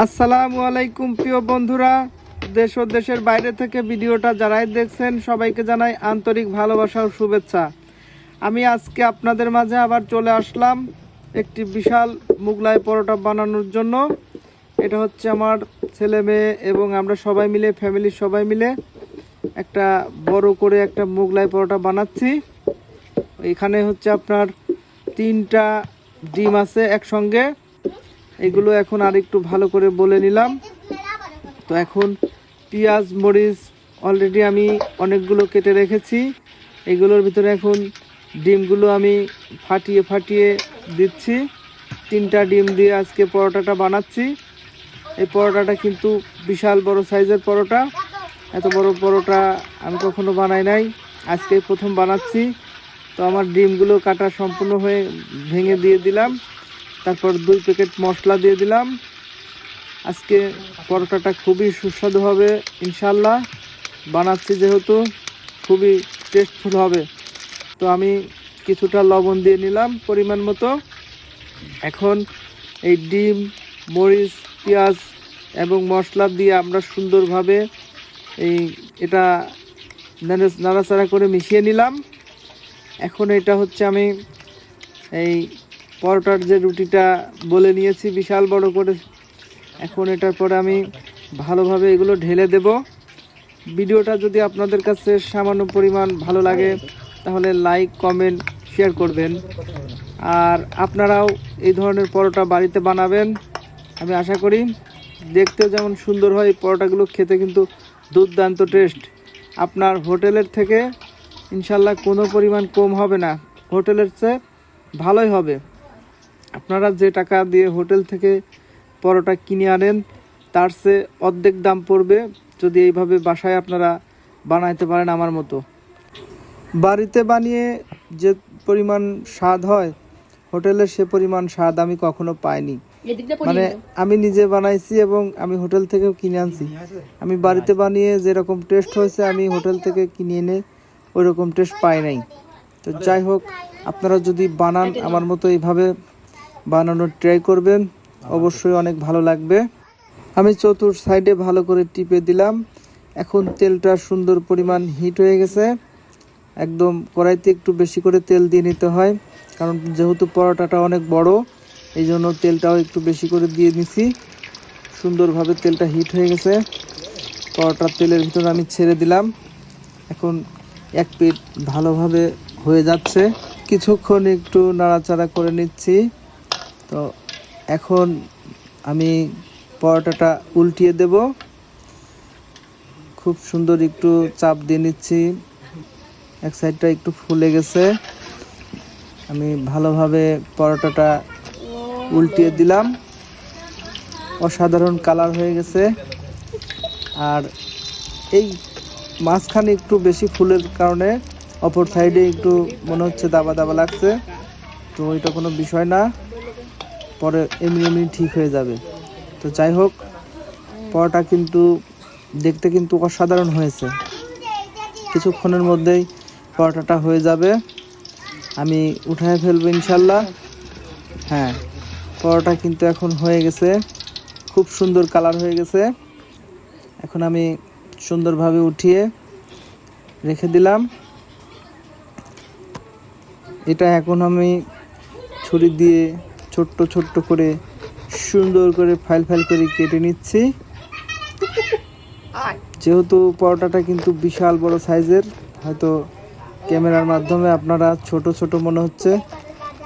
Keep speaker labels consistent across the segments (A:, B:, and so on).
A: আসসালামু আলাইকুম, প্রিয় বন্ধুরা। দেশ ও দেশের বাইরে থেকে ভিডিওটা যারাই দেখছেন, সবাইকে জানাই আন্তরিক ভালোবাসা ও শুভেচ্ছা। আমি আজকে আপনাদের মাঝে আবার চলে আসলাম একটি বিশাল মুগলাই পরোটা বানানোর জন্য। এটা হচ্ছে আমার ছেলে মেয়ে এবং আমরা সবাই মিলে, ফ্যামিলির সবাই মিলে একটা বড় করে একটা মুগলাই পরোটা বানাচ্ছি। এখানে হচ্ছে আপনার তিনটা ডিম আছে একসঙ্গে। এগুলো এখন আর একটু ভালো করে বলে নিলাম। তো এখন পেঁয়াজ, মরিচ অলরেডি আমি অনেকগুলো কেটে রেখেছি। এগুলোর ভিতরে এখন ডিমগুলো আমি ফাটিয়ে ফাটিয়ে দিচ্ছি। তিনটা ডিম দিয়ে আজকে পরোটাটা বানাচ্ছি। এই পরোটাটা কিন্তু বিশাল বড় সাইজের পরোটা। এত বড় পরোটা আমি কখনো বানাই নাই। আজকে প্রথম বানাচ্ছি। তো আমার ডিমগুলো কাটা সম্পূর্ণ হয়ে ভেঙে দিয়ে দিলাম। তারপর দুই প্যাকেট মশলা দিয়ে দিলাম। আজকে পরোটাটা খুবই সুস্বাদু হবে ইনশাল্লাহ বানাচ্ছি যেহেতু, খুবই টেস্টফুল হবে। তো আমি কিছুটা লবণ দিয়ে নিলাম পরিমাণ মতো। এখন এই ডিম, মরিচ, পেঁয়াজ এবং মশলা দিয়ে আমরা সুন্দরভাবে এই এটা নাড়াচাড়া করে মিশিয়ে নিলাম। এখন এটা হচ্ছে আমি এই পরোটার যে রুটিটা বলে নিয়েছি, বিশাল বড় করে। এখন এটার পরে আমি ভালোভাবে এগুলো ঢেলে দেব। ভিডিওটা যদি আপনাদের কাছে সামান্য পরিমাণ ভালো লাগে, তাহলে লাইক, কমেন্ট, শেয়ার করবেন। আর আপনারাও এই ধরনের পরোটা বাড়িতে বানাবেন, আমি আশা করি। দেখতেও যেমন সুন্দর হয় পরোটাগুলো খেতে কিন্তু দুর্দান্ত টেস্ট আপনার হোটেলের থেকে ইনশাল্লাহ কোনো পরিমাণ কম হবে না। হোটেলের চেয়ে ভালোই হবে। আপনারা যে টাকা দিয়ে হোটেল থেকে পরোটা কিনে আনেন তার চেয়ে অর্ধেক দাম পড়বে যদি এইভাবে বাসায় আপনারা বানাইতে পারেন আমার মতো। বাড়িতে বানিয়ে যে পরিমাণ স্বাদ হয় হোটেলের সে পরিমাণ স্বাদ আমি কখনো পাইনি। মানে আমি নিজে বানাইছি এবং আমি হোটেল থেকেও কিনে আনছি। আমি বাড়িতে বানিয়ে যেরকম টেস্ট হয়েছে আমি হোটেল থেকে কিনে এনে ওই রকম টেস্ট পাই নাই। তো যাই হোক আপনারা যদি বানান আমার মতো এইভাবে বানানোর ট্রাই করবেন। অবশ্যই অনেক ভালো লাগবে। আমি চতুর সাইডে ভালো করে টিপে দিলাম। এখন তেলটা সুন্দর পরিমাণ হিট হয়ে গেছে। একদম কড়াইতে একটু বেশি করে তেল দিয়ে নিতে হয়। কারণ যেহেতু পরোটাটা অনেক বড় এই জন্য তেলটাও একটু বেশি করে দিয়ে নিছি। সুন্দরভাবে তেলটা হিট হয়ে গেছে। পরোটার তেলের ভিতরে আমি ছেড়ে দিলাম। এখন এক পিঠ ভালোভাবে হয়ে যাচ্ছে। কিছুক্ষণ একটু নাড়াচাড়া করে নিচ্ছি। তো এখন আমি পরোটাটা উল্টিয়ে দেব। খুব সুন্দর একটু চাপ দিয়ে নিচ্ছি। এক সাইডটা একটু ফুলে গেছে। আমি ভালোভাবে পরোটাটা উল্টিয়ে দিলাম। অসাধারণ কালার হয়ে গেছে। আর এই মাঝখানে একটু বেশি ফুলের কারণে অপর সাইডে একটু মনে হচ্ছে দাবা দাবা লাগছে। তো এটা কোনো বিষয় না। পরে এমনি এমনি ঠিক হয়ে যাবে। তো যাই হোক, পরোটা কিন্তু দেখতে কিন্তু অসাধারণ হয়েছে। কিছুক্ষণের মধ্যেই পরোটাটা হয়ে যাবে। আমি উঠায় ফেলব ইনশাল্লাহ। হ্যাঁ পরোটা কিন্তু এখন হয়ে গেছে। খুব সুন্দর কালার হয়ে গেছে। এখন আমি সুন্দরভাবে উঠিয়ে রেখে দিলাম। এটা এখন আমি ছুরি দিয়ে ছোট্ট ছোট্ট করে সুন্দর করে ফাইল ফাইল করে কেটে নিচ্ছি। যেহেতু পরোটাটা কিন্তু বিশাল বড় সাইজের হয়তো ক্যামেরার মাধ্যমে আপনারা ছোট ছোট মনে হচ্ছে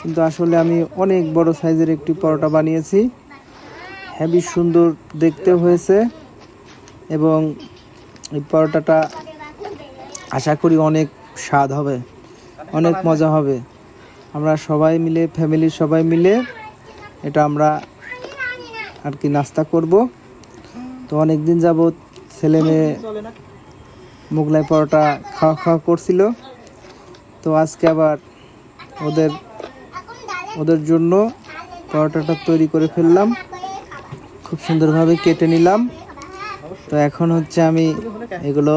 A: কিন্তু আসলে আমি অনেক বড় সাইজের একটি পরোটা বানিয়েছি। হেভি সুন্দর দেখতে হয়েছে এবং এই পরোটাটা আশা করি অনেক স্বাদ হবে অনেক মজা হবে। আমরা সবাই মিলে ফ্যামিলির সবাই মিলে এটা আমরা আর কি নাস্তা করব। তো অনেক দিন যাবৎ ছেলে মেয়ে মোগলাই পরোটা খাওয়া খাওয়া করছিল। তো আজকে আবার ওদের ওদের জন্য পরোটাটা তৈরি করে ফেললাম। খুব সুন্দরভাবে কেটে নিলাম। তো এখন হচ্ছে আমি এগুলো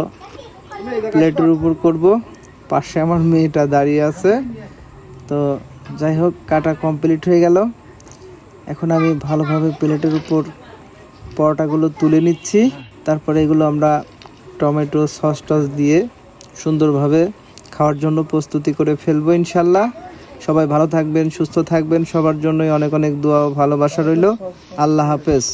A: প্লেটের উপর করব। পাশে আমার মেয়েটা দাঁড়িয়ে আছে। তো যাই হোক, কাটা কমপ্লিট হয়ে গেল। এখন আমি ভালোভাবে প্লেটের উপর পরোটাগুলো তুলে নিচ্ছি। তারপরে এগুলো আমরা টমেটো সস টস দিয়ে সুন্দরভাবে খাওয়ার জন্য প্রস্তুতি করে ফেলব ইনশাল্লাহ। সবাই ভালো থাকবেন, সুস্থ থাকবেন। সবার জন্যই অনেক অনেক দোয়া ভালোবাসা রইল। আল্লাহ হাফেজ।